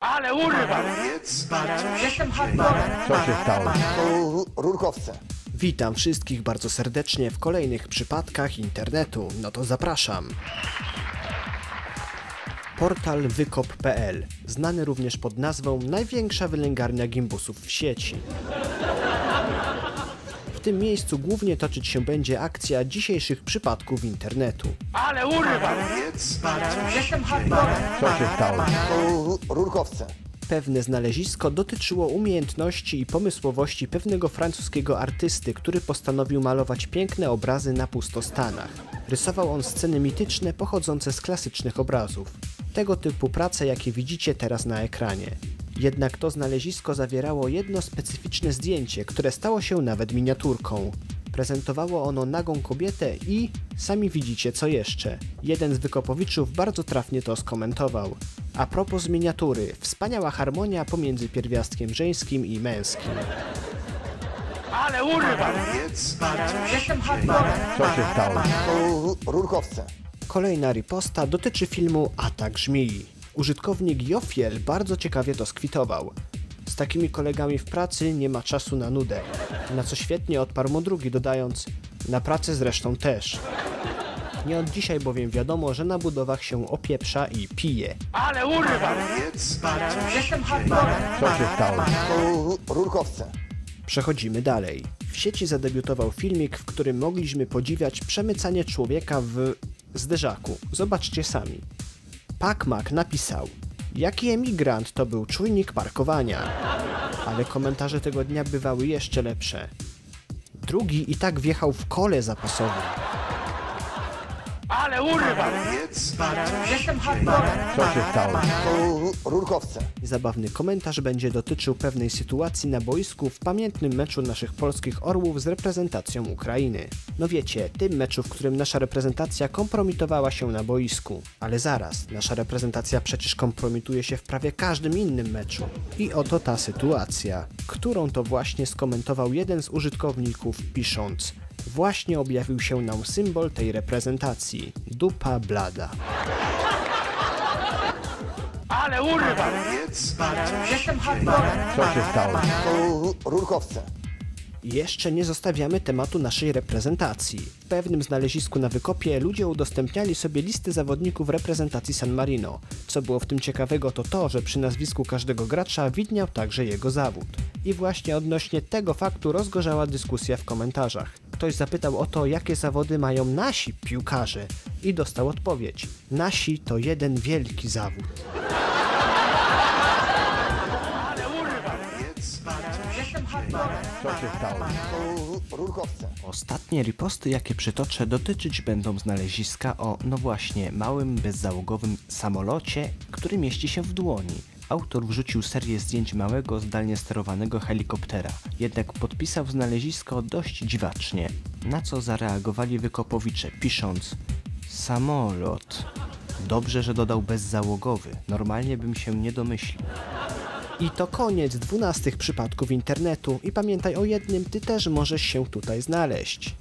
Ale urwa! Jestem hardcorem! Co się stało? Ru- Rurkowce. Witam wszystkich bardzo serdecznie w kolejnych przypadkach internetu. No to zapraszam. Portal wykop.pl, znany również pod nazwą największa wylęgarnia gimbusów w sieci. W tym miejscu głównie toczyć się będzie akcja dzisiejszych przypadków internetu. Ale urwa! Jestem! Co się stało? Ru- Rurkowce. Pewne znalezisko dotyczyło umiejętności i pomysłowości pewnego francuskiego artysty, który postanowił malować piękne obrazy na pustostanach. Rysował on sceny mityczne pochodzące z klasycznych obrazów. Tego typu prace, jakie widzicie teraz na ekranie. Jednak to znalezisko zawierało jedno specyficzne zdjęcie, które stało się nawet miniaturką. Prezentowało ono nagą kobietę i sami widzicie co jeszcze. Jeden z wykopowiczów bardzo trafnie to skomentował. A propos miniatury, wspaniała harmonia pomiędzy pierwiastkiem żeńskim i męskim. Ale urwa! Jestem hardcorem! Co się stało? Ru- Rurkowce. Kolejna riposta dotyczy filmu Atak Żmii. Użytkownik Jofiel bardzo ciekawie to skwitował. Z takimi kolegami w pracy nie ma czasu na nudę. Na co świetnie odparł mu drugi, dodając na pracę zresztą też. Nie od dzisiaj bowiem wiadomo, że na budowach się opieprza i pije. Ale urwa! Jestem! Co się stało? Ru- Rurkowce. Przechodzimy dalej. W sieci zadebiutował filmik, w którym mogliśmy podziwiać przemycanie człowieka w zderzaku. Zobaczcie sami. Pacmac napisał: Jaki emigrant to był czujnik parkowania? Ale komentarze tego dnia bywały jeszcze lepsze. Drugi i tak wjechał w kole zapasowym. Ale urwa! Jestem hardcorem! Co się stało? Ru- Rurkowce. Zabawny komentarz będzie dotyczył pewnej sytuacji na boisku w pamiętnym meczu naszych polskich orłów z reprezentacją Ukrainy. No wiecie, tym meczu, w którym nasza reprezentacja kompromitowała się na boisku. Ale zaraz, nasza reprezentacja przecież kompromituje się w prawie każdym innym meczu. I oto ta sytuacja, którą to właśnie skomentował jeden z użytkowników pisząc Właśnie objawił się nam symbol tej reprezentacji. Dupa blada. Ale urwa! Jestem! Co się stało? Ru- Rurkowce. Jeszcze nie zostawiamy tematu naszej reprezentacji. W pewnym znalezisku na wykopie ludzie udostępniali sobie listy zawodników reprezentacji San Marino. Co było w tym ciekawego to to, że przy nazwisku każdego gracza widniał także jego zawód. I właśnie odnośnie tego faktu rozgorzała dyskusja w komentarzach. Ktoś zapytał o to, jakie zawody mają nasi piłkarze i dostał odpowiedź. Nasi to jeden wielki zawód. Co się stało? Ostatnie riposty, jakie przytoczę, dotyczyć będą znaleziska o, no właśnie, małym, bezzałogowym samolocie, który mieści się w dłoni. Autor wrzucił serię zdjęć małego, zdalnie sterowanego helikoptera, jednak podpisał znalezisko dość dziwacznie, na co zareagowali wykopowicze, pisząc Samolot. Dobrze, że dodał bezzałogowy, normalnie bym się nie domyślił. I to koniec 12 przypadków internetu i pamiętaj o jednym, ty też możesz się tutaj znaleźć.